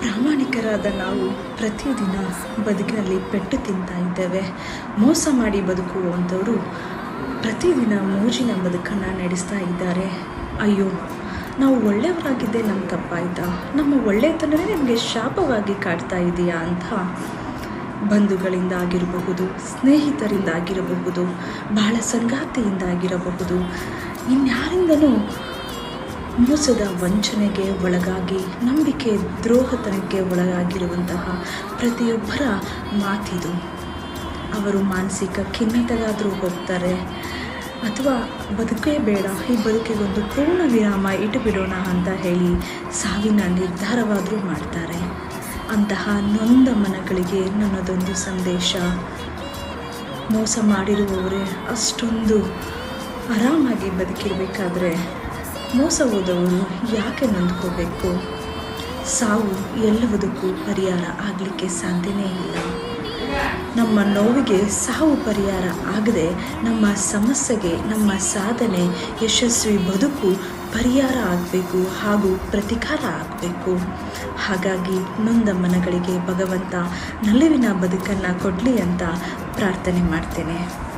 ಪ್ರಾಮಾಣಿಕರಾದ ನಾವು ಪ್ರತಿದಿನ ಬದುಕಿನಲ್ಲಿ ಪೆಟ್ಟು ತಿಂತಾ ಇದ್ದೇವೆ. ಮೋಸ ಮಾಡಿ ಬದುಕುವಂಥವರು ಪ್ರತಿದಿನ ಮೋಜಿನ ಬದುಕನ್ನು ನಡೆಸ್ತಾ ಇದ್ದಾರೆ. ಅಯ್ಯೋ, ನಾವು ಒಳ್ಳೆಯವರಾಗಿದ್ದೇ ನಮ್ಮ ತಪ್ಪಾಯ್ತಾ? ನಮ್ಮ ಒಳ್ಳೆಯತನವೇ ನಮಗೆ ಶಾಪವಾಗಿ ಕಾಡ್ತಾ ಇದೆಯಾ ಅಂತ ಬಂಧುಗಳಿಂದ ಆಗಿರಬಹುದು, ಸ್ನೇಹಿತರಿಂದ ಆಗಿರಬಹುದು, ಬಹಳ ಸಂಗಾತಿಯಿಂದ ಆಗಿರಬಹುದು, ಇನ್ಯಾರಿಂದನೂ ಮೋಸದ ವಂಚನೆಗೆ ಒಳಗಾಗಿ, ನಂಬಿಕೆ ದ್ರೋಹತನಕ್ಕೆ ಒಳಗಾಗಿರುವಂತಹ ಪ್ರತಿಯೊಬ್ಬರ ಮಾತಿದು. ಅವರು ಮಾನಸಿಕ ಖಿನ್ನತೆಗಾದರೂ ಹೋಗ್ತಾರೆ. ಅಥವಾ ಬದುಕೇ ಬೇಡ, ಈ ಬದುಕಿಗೊಂದು ಪೂರ್ಣ ವಿರಾಮ ಇಟ್ಟುಬಿಡೋಣ ಅಂತ ಹೇಳಿ ಸಾವಿನ ನಿರ್ಧಾರವಾದರೂ ಮಾಡ್ತಾರೆ. ಅಂತಹ ನೊಂದ ಮನಗಳಿಗೆ ನನ್ನದೊಂದು ಸಂದೇಶ. ಮೋಸ ಮಾಡಿರುವವರೇ ಅಷ್ಟೊಂದು ಆರಾಮಾಗಿ ಬದುಕಿರಬೇಕಾದ್ರೆ ಮೋಸ ಹೋದವರು ಯಾಕೆ ನೊಂದ್ಕೋಬೇಕು? ಸಾವು ಎಲ್ಲವುದಕ್ಕೂ ಪರಿಹಾರ ಆಗಲಿಕ್ಕೆ ಸಾಧ್ಯನೇ ಇಲ್ಲ. ನಮ್ಮ ನೋವಿಗೆ ಸಾವು ಪರಿಹಾರ ಆಗದೆ ನಮ್ಮ ಸಮಸ್ಯೆಗೆ, ನಮ್ಮ ಸಾಧನೆ, ಯಶಸ್ವಿ ಬದುಕು ಪರಿಹಾರ ಆಗಬೇಕು ಹಾಗೂ ಪ್ರತಿಕಾರ ಆಗಬೇಕು. ಹಾಗಾಗಿ ನೊಂದ ಮನಗಳಿಗೆ ಭಗವಂತ ನಲಿವಿನ ಬದುಕನ್ನು ಕೊಡಲಿ ಅಂತ ಪ್ರಾರ್ಥನೆ ಮಾಡ್ತೇನೆ.